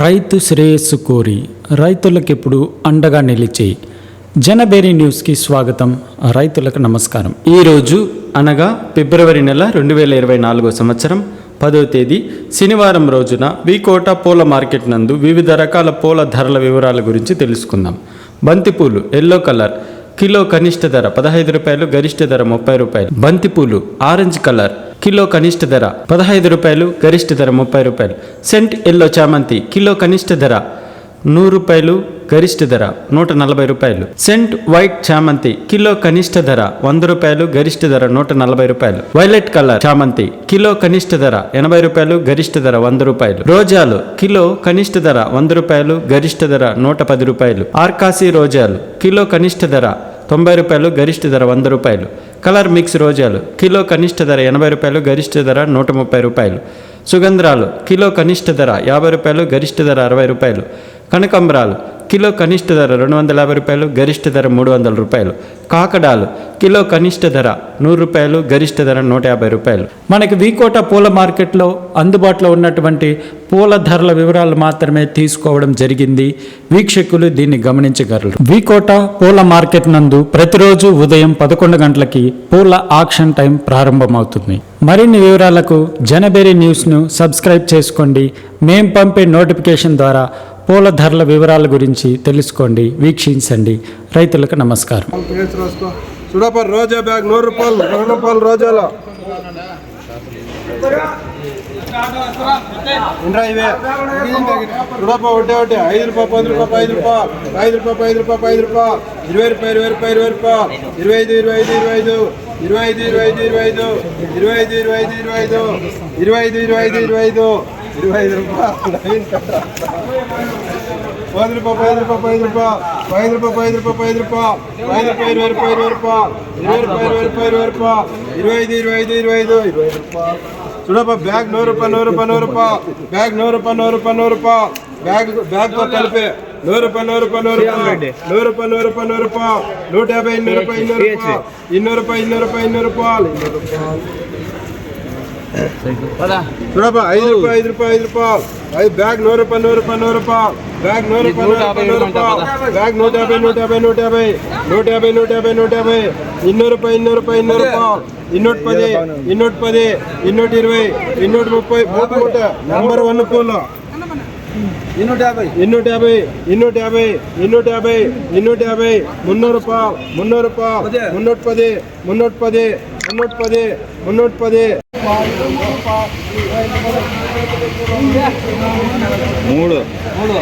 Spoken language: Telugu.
రైతు శ్రేయస్సు కోరి రైతులకు ఎప్పుడు అండగా నిలిచే జనబేరి న్యూస్కి స్వాగతం. రైతులకు నమస్కారం. ఈరోజు అనగా ఫిబ్రవరి నెల రెండు వేల ఇరవై నాలుగో సంవత్సరం పదో తేదీ శనివారం రోజున వికోట పూల మార్కెట్ నందు వివిధ రకాల పూల ధరల వివరాల గురించి తెలుసుకుందాం. బంతిపూలు ఎల్లో కలర్ కిలో కనిష్ట ధర పదహైదు రూపాయలు గరిష్ట ధర ముప్పై రూపాయలు. బంతిపూలు ఆరెంజ్ కలర్. కిలో కనిష్ట ధర పదహైదు రూపాయలు గరిష్ట ధర ముప్పై రూపాయలు. సెంట్ ఎల్లో చామంతి కిలో కనిష్ట ధర నూరు రూపాయలు గరిష్ట ధర నూట నలభై రూపాయలు. సెంట్ వైట్ చామంతి కిలో కనిష్ట ధర వంద రూపాయలు గరిష్ట ధర నూట నలభై రూపాయలు. వైలెట్ కలర్ చామంతి కిలో కనిష్ట ధర ఎనభై రూపాయలు గరిష్ట ధర వంద రూపాయలు. రోజాలు కిలో కనిష్ట ధర వంద రూపాయలు గరిష్ట ధర నూట పది రూపాయలు. ఆర్కాసి రోజాలు కిలో కనిష్ట ధర తొంభై రూపాయలు గరిష్ట ధర వంద రూపాయలు. కలర్ మిక్స్ రోజాలు కిలో కనిష్ట ధర ఎనభై రూపాయలు గరిష్ట ధర నూట ముప్పై రూపాయలు. సుగంధ్రాలు కిలో కనిష్ట ధర యాభై రూపాయలు గరిష్ట ధర అరవై రూపాయలు. కనకంబరాలు కిలో కనిష్ట ధర రెండు వందల యాభై రూపాయలు గరిష్ట ధర మూడు వందల రూపాయలు. కాకడాలు కిలో కనిష్ట ధర నూరు రూపాయలు గరిష్ట ధర నూట యాభై రూపాయలు. మనకి వీకోట పూల మార్కెట్లో అందుబాటులో ఉన్నటువంటి పూల ధరల వివరాలు మాత్రమే తీసుకోవడం జరిగింది. వీక్షకులు దీన్ని గమనించగలరు. వీకోట పూల మార్కెట్ నందు ప్రతిరోజు ఉదయం పదకొండు గంటలకి పూల ఆక్షన్ టైం ప్రారంభమవుతుంది. మరిన్ని వివరాలకు జనబెరీ న్యూస్ను సబ్స్క్రైబ్ చేసుకోండి. మేం పంపే నోటిఫికేషన్ ద్వారా పూల ధరల వివరాల గురించి తెలుసుకోండి వీక్షించండి. రైతులకు నమస్కారం. పేస్ట్ రోజా బ్యాగ్ నూరు రూపాయలు రెండు రూపాయలు రోజాలో. ఇంద్రా ఇవే. చూడప్ప ఒకటే ఒకటి. ఐదు రూపాయ పది రూపాయ ఐదు రూపాయలు. ఐదు రూపాయ ఐదు రూపాయ ఐదు రూపాయలు. ఇరవై రూపాయలు ఇరవై రూపాయలు ఇరవై రూపాయలు. ఇరవై ఐదు ఇరవై ఐదు ఇరవై ఐదు. ఇరవై ఐదు ఇరవై ఐదు ఇరవై ఐదు. ఇరవై ఐదు ఇరవై ఐదు ఇరవై ఐదు. ఇరవై ఐదు ఇరవై ఐదు ఇరవై ఐదు. రూపాయలు. పది రూపాయలు ఐదు రూపాయలు ఐదు రూపాయలు. ఐదు రూపాయలు ఐదు రూపాయలు ఐదు రూపాయలు. ఐదు రూపాయలు ఇరవై రూపాయలు ఇరవై రూపాయలు. ఇరవై రూపాయలు ఇరవై రూపాయలు ఇరవై ఐదు ఇరవై ఐదు ఇరవై ఐదు. ఇరవై రూపాయలు. చూడప్ప బ్యాగ్ నూరు రూపాయలు నూరు రూపాయలు నూరు రూపాయలు. బ్యాగ్ నూరు రూపాయలు నూరు రూపాయలు నూరు రూపాయలు. బ్యాగ్ బ్యాగ్తో కలిపి. నూరు రూపాయలు నూరు రూపాయలు నూరు రూపాయలు. నూరు రూపాయలు నూరు రూపాయలు నూరు రూపాయలు. నూట యాభై రూపాయలు ఇన్నూరు రూపాయలు ఇన్నూరు రూపాయలు. ఇన్నూరు రూపాయలు ఇన్నూరు రూపాయలు ఇన్నూరు రూపాయలు. చూడప్ప ఐదు రూపాయలు ఐదు రూపాయలు ఐదు రూపాయలు. ఐదు బ్యాగ్ నూరు రూపాయలు నూరు రూపాయలు నూరు రూపాయలు. బ్యాగ్ నూరు రూపాయలు నూరు రూపాయలు. బ్యాగ్ నూట యాభై నూట యాభై నూట యాభై. నూట యాభై నూట యాభై నూట యాభై. ఇన్నూరు రూపాయలు ఇన్నూరు రూపాయలు ఇన్నూరు రూపాయలు. ఇన్నూటి పది ఇన్నూటి పది ఇన్నూటి ఇరవై ఇన్నూటి ముప్పై. మూట మూట. నెంబర్ వన్ పూలు ఇన్నూట యాభై. ఇన్నూట యాభై ఇన్నూట యాభై ఇన్నూట యాభై ఇన్నూట యాభై. మున్నూరు రూపాయలు మున్నూరు రూపాయలు. మున్నూట పది మున్నూట పది. முன்னூற்பது முன்னூற்பது. మూడు మూడు